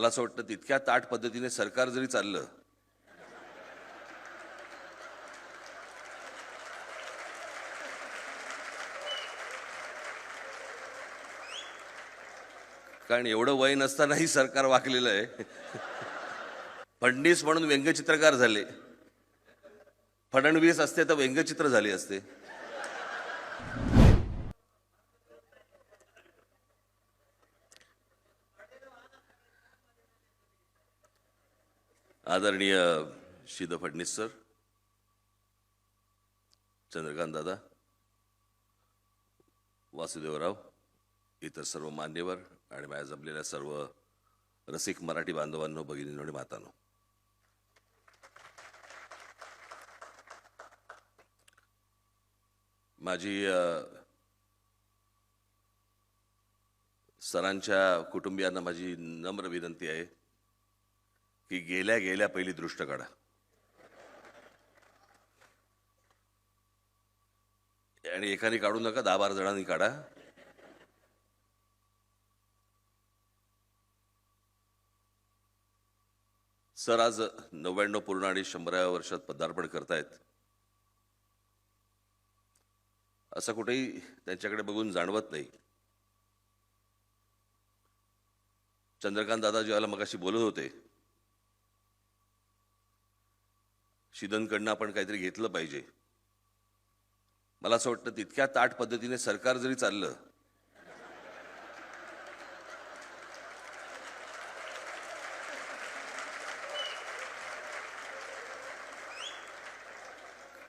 मला असं वाटतं तितक्या ताट पद्धतीने सरकार जरी चाललं कारण एवढं वय नसतानाही सरकार वाकलेलं आहे. फडणीस म्हणून व्यंगचित्रकार झाले. फडणवीस असते तर व्यंगचित्र झाले असते. आदरणीय शिद फडणीस सर चंद्रकांत दादा वासुदेवराव इतर सर्व मान्यवर आणि माझ्या जमलेल्या सर्व रसिक मराठी बांधवांनो भगिनींनो आणि मातांनो. माझी सरांच्या कुटुंबियांना माझी नम्र विनंती आहे की गेल्या गेल्या पहिली दृष्ट काढा. आणि एकाने काढू नका दहा बारा जणांनी काढा. सर आज नव्याण्णव पूर्ण आणि शंभराव्या वर्षात पदार्पण करतायत. असं कुठेही त्यांच्याकडे बघून जाणवत नाही. चंद्रकांत दादा ज्यावेळेला मगाशी बोलत होते. शिदनकडनं आपण काहीतरी घेतलं पाहिजे. मला असं वाटतं तितक्या ताट पद्धतीने सरकार जरी चाललं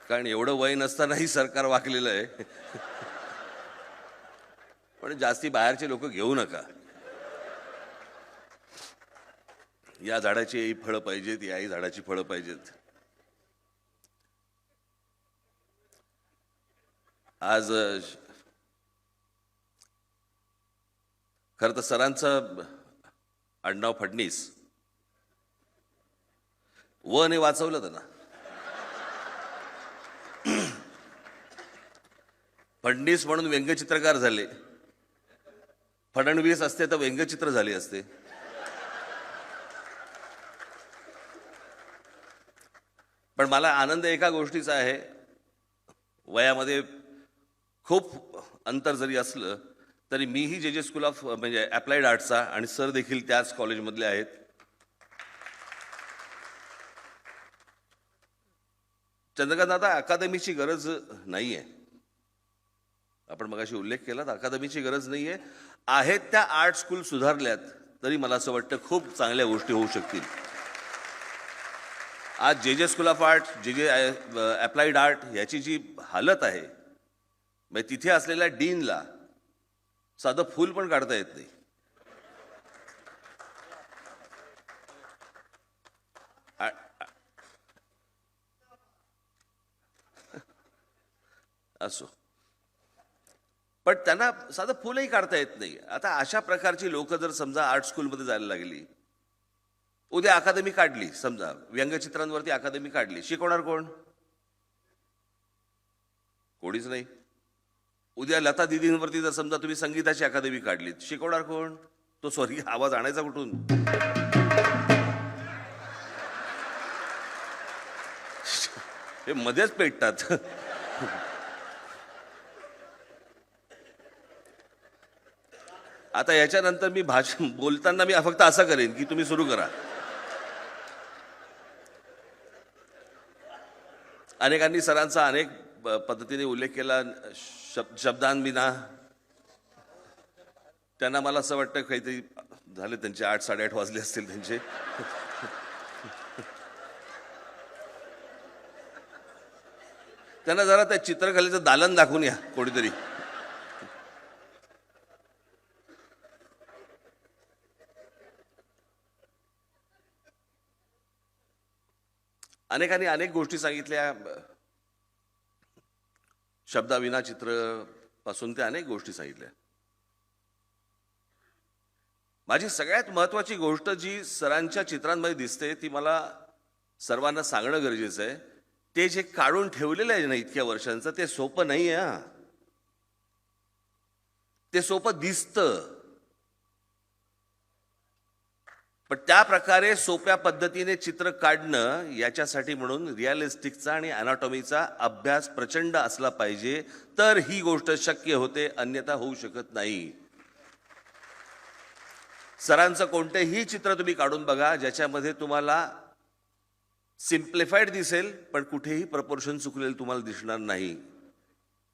कारण एवढं वय नसतानाही सरकार वाकलेलं आहे. पण जास्ती बाहेरचे लोक घेऊ नका. या झाडाची ही फळं पाहिजेत याही झाडाची फळं पाहिजेत. आज खरं तर सरांचं आडनाव फडणीस. व ने वाचवलं त्यांना फडणीस म्हणून व्यंगचित्रकार झाले. फडणवीस असते तर व्यंगचित्र झाले असते. पण मला आनंद एका गोष्टीचा आहे. वयामध्ये खूप अंतर जरी असलं तरी मीही जे जे स्कूल ऑफ म्हणजे अप्लाइड आर्ट्सचा आणि सर देखील त्याच कॉलेजमधले आहेत. चंद्रकांत आता अकादमीची गरज नाही आहे आपण मगाशी उल्लेख केला तर अकादमीची गरज नाही आहे आहेत त्या आर्ट स्कूल सुधारल्यात तरी मला असं वाटतं खूप चांगल्या गोष्टी होऊ शकतील. आज जे जे स्कूल ऑफ आर्ट जे जे अप्लाइड आर्ट ह्याची जी हालत आहे म्हणजे तिथे असलेल्या डीनला साधं फूल पण काढता येत नाही. असो. पण त्यांना साधं फुलही काढता येत नाही. आता अशा प्रकारची लोक जर समजा आर्ट स्कूलमध्ये जायला लागली उद्या अकादमी काढली समजा व्यंगचित्रांवरती अकादमी काढली शिकवणार कोण? कोणीच नाही. उद्या लता दिदींवरती जर समजा तुम्ही संगीताची अकादमी काढलीत शिकवणार कोण? तो स्वर्गीय आवाज आणायचा कुठून? हे मध्येच पेटतात. आता याच्यानंतर मी भाषण बोलताना मी फक्त असं करेन की तुम्ही सुरू करा. अनेकांनी सरांचा अनेक पद्धतीने उल्लेख केला शब शब्दांविना त्यांना मला असं वाटतं काहीतरी झाले त्यांचे आठ साडेआठ वाजले असतील त्यांचे. त्यांना जरा त्या चित्रकलेचं दालन दाखवून या कोणीतरी. अनेकांनी अनेक गोष्टी सांगितल्या शब्दाविना चित्रपासून ते अनेक गोष्टी सांगितल्या. माझी सगळ्यात महत्वाची गोष्ट जी सरांच्या चित्रांमध्ये दिसते ती मला सर्वांना सांगणं गरजेचं आहे. ते जे काढून ठेवलेलं आहे ना इतक्या वर्षांचं ते सोपं नाही आहे ते सोपं दिसतं. पण त्या प्रकारे सोप्या पद्धतीने चित्र काढणं याच्यासाठी म्हणून रिअलिस्टिकचा आणि अनाटॉमीचा अभ्यास प्रचंड असला पाहिजे तर ही गोष्ट शक्य होते अन्यथा होऊ शकत नाही. सरांचं कोणतेही चित्र तुम्ही काढून बघा ज्याच्यामध्ये तुम्हाला सिम्प्लिफाईड दिसेल पण कुठेही प्रपोर्शन चुकलेलं तुम्हाला दिसणार नाही.